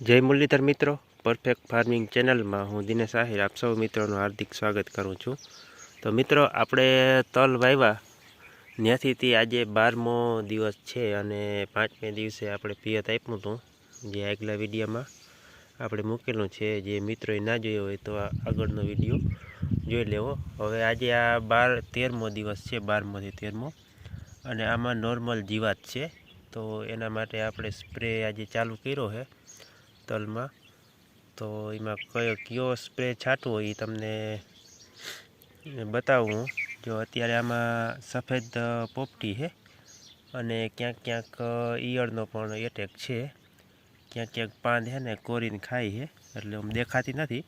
જય મુરલીધર મિત્રો perfect farming ચેનલમાં હું દિનેશ આહિર, આપ સૌ મિત્રોનું હાર્દિક સ્વાગત કરું છું. તો મિત્રો, આપણે તલ વાવ્યા. ત્યાંથી તે આજે બારમો દિવસ છે અને પાંચમે દિવસે આપણે પિયત આપ્યું હતું, જે આગલા વિડીયોમાં આપણે મૂકેલું છે. જે મિત્રોએ ના જોયો હોય તો આગળનો વીડિયો જોઈ લેવો. હવે આજે આ બાર, તેરમો દિવસ છે બારમોથી તેરમો. અને આમાં નોર્મલ જીવાત છે. તો એના માટે આપણે સ્પ્રે આજે ચાલુ કર્યો છે. તલમાં તો એમાં કયો કયો સ્પ્રે છાંટવો એ તમને બતાવું. જો અત્યારે આમાં સફેદ પોપટી છે અને ક્યાંક ક્યાંક ઈયળનો પણ એટેક છે. ક્યાંક ક્યાંક પાન છે ને કોરીને ખાય છે, એટલે આમ દેખાતી નથી,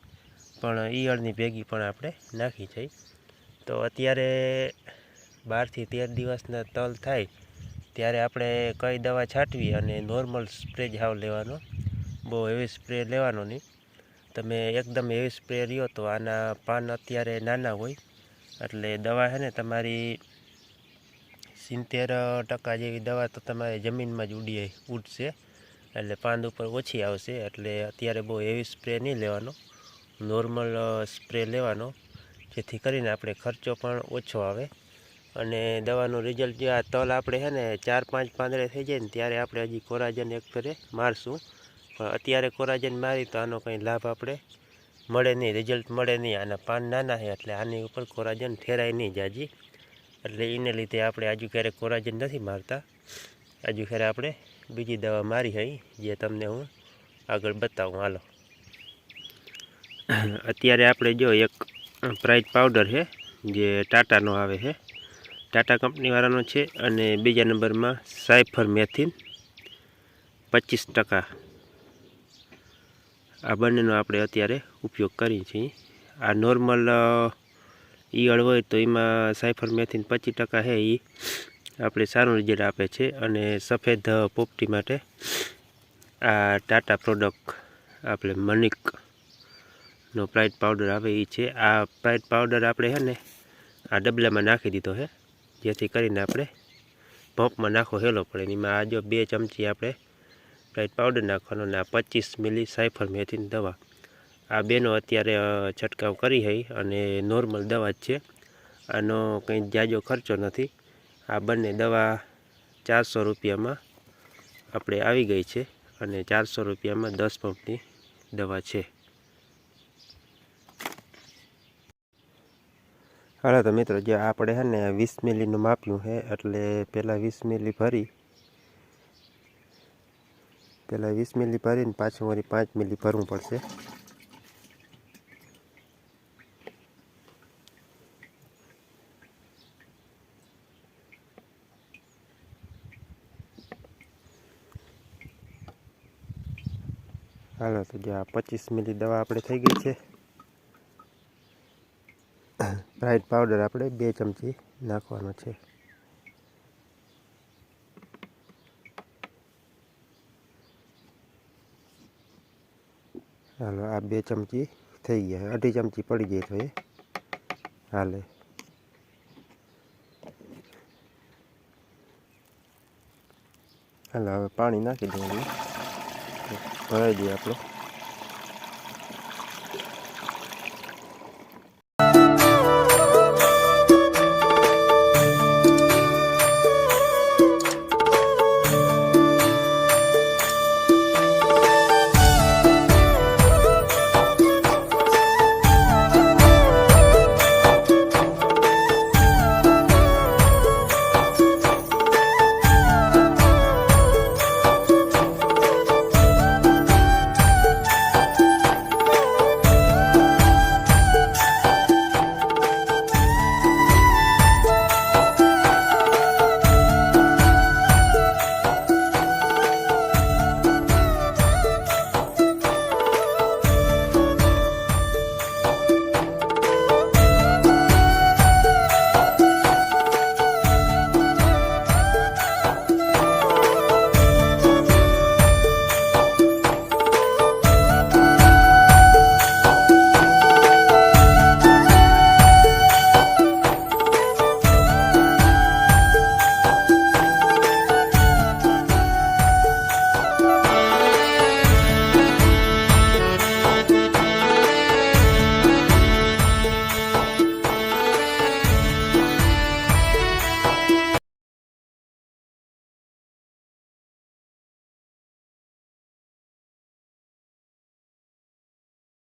પણ ઈયળની ભેગી પણ આપણે નાખી જઈ તો અત્યારે બારથી તેર દિવસના તલ થાય, ત્યારે આપણે કઈ દવા છાંટવી અને નોર્મલ સ્પ્રે જ હાવ લેવાનો. બહુ હેવી સ્પ્રે લેવાનો નહીં. તમે એકદમ હેવી સ્પ્રે લ્યો તો આના પાન અત્યારે નાના હોય. એટલે દવા છે ને તમારી સિત્તેર ટકા જેવી દવા તો તમારે જમીનમાં જ ઉડી ઉડશે. એટલે પાન ઉપર ઓછી આવશે. એટલે અત્યારે બહુ હેવી સ્પ્રે નહીં લેવાનો. નોર્મલ સ્પ્રે લેવાનો. જેથી કરીને આપણે ખર્ચો પણ ઓછો આવે. અને દવાનું રિઝલ્ટ જે આ તલ આપણે છે ને ચાર પાંચ પાંદડે થઈ જાય ને ત્યારે આપણે હજી કોરાજન એક ફેરે મારશું. અત્યારે કોરાજન મારી તો આનો કંઈ લાભ આપણે મળે નહીં રિઝલ્ટ મળે નહીં. આના પાન નાના છે એટલે આની ઉપર કોરાજન ઠેરાય નહીં જાજી. એટલે એને લીધે આપણે આજુ ક્યારેક કોરાજન નથી મારતા. આજુ ક્યારે આપણે બીજી દવા મારી હોય જે તમને હું આગળ બતાવું. હાલો. અત્યારે આપણે જો એક પ્રાઇટ પાવડર છે, જે ટાટાનો આવે છે. ટાટા કંપનીવાળાનો છે અને બીજા નંબરમાં સાયફર મેથિન પચીસ ટકા આ બંનેનો આપણે અત્યારે ઉપયોગ કરીએ છીએ. આ નોર્મલ ઈયળ હોય તો એમાં સાયફર મેથીન પચીસ ટકા છે એ આપણે સારું રિઝલ્ટ આપે છે અને સફેદ પોપટી માટે આ ટાટા પ્રોડક્ટ આપણે મનિકનો પ્રાઇટ પાવડર આવે એ છે. આ પ્રાઇટ પાવડર આપણે છે ને આ ડબલામાં નાખી દીધો છે જેથી કરીને આપણે પંપમાં નાખો હેલો પડે એમાં આ જો બે ચમચી આપણે પ્રાઇટ પાવડર નાખવાનો અને આ પચીસ મિલી સાયફર મેથીન દવા. આ બેનો અત્યારે છંટકાવ કરી હોય અને નોર્મલ દવા જ છે. આનો કંઈ જાજો ખર્ચો નથી. આ બંને દવા ચારસો રૂપિયામાં આપણે આવી ગઈ છે અને ચારસો રૂપિયામાં દસ પંપની દવા છે. હાલો તો મિત્રો, જે આપણે છે ને વીસ મિલીનું માપ્યું છે એટલે પહેલાં વીસ મિલી ભરી પહેલાં વીસ મિલી ભરીને પાછું મારી પાંચ મિલી ભરવું પડશે. હાલો, તો જો આ પચીસ મિલી દવા આપણે થઈ ગઈ છે. બ્રાઇટ પાવડર આપણે બે ચમચી નાખવાનો છે. હાલો, આ બે ચમચી થઈ ગયા. અઢી ચમચી પડી જાય તો એ. હાલે. હાલો, હવે પાણી નાખી દઈએ ભરાઈ દઈએ આપણો.